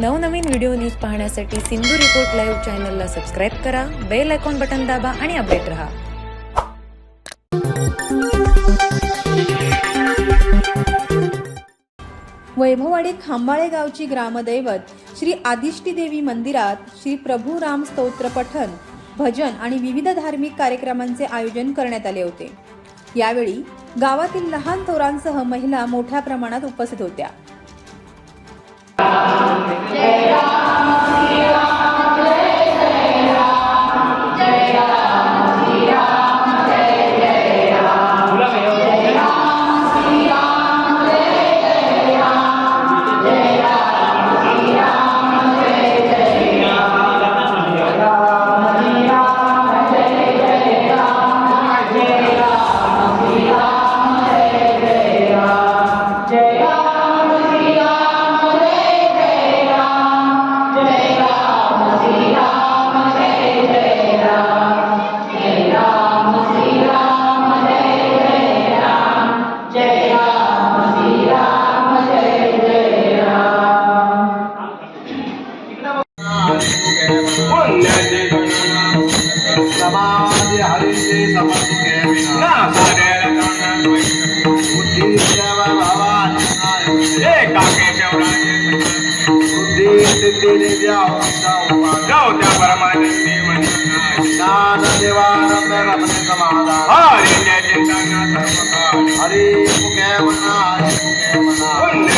नवनवीन video news पाहण्यासाठी Sindhu report live चॅनलला सबस्क्राईब करा बेल आयकॉन बटन दाबा आणि अपडेट रहा. वैभववाडी खांबाळे गावची ग्रामदैवत श्री आदिष्टी देवी मंदिरात श्री प्रभू राम स्तोत्र पठन भजन आणि विविध धार्मिक कार्यक्रमांचे आयोजन करण्यात आले होते. यावेळी गावातील लहान थोरांसह महिला मोठ्या प्रमाणात उपस्थित होत्या. Yeah. पुण्याचे समाधी हरिचे समतुके विना नासाड्याला बुद्धी सेवा बुद्धी जाऊ त्या परमानंदी ज्ञान रमणे समाधान हरी मुखे हरी मुखे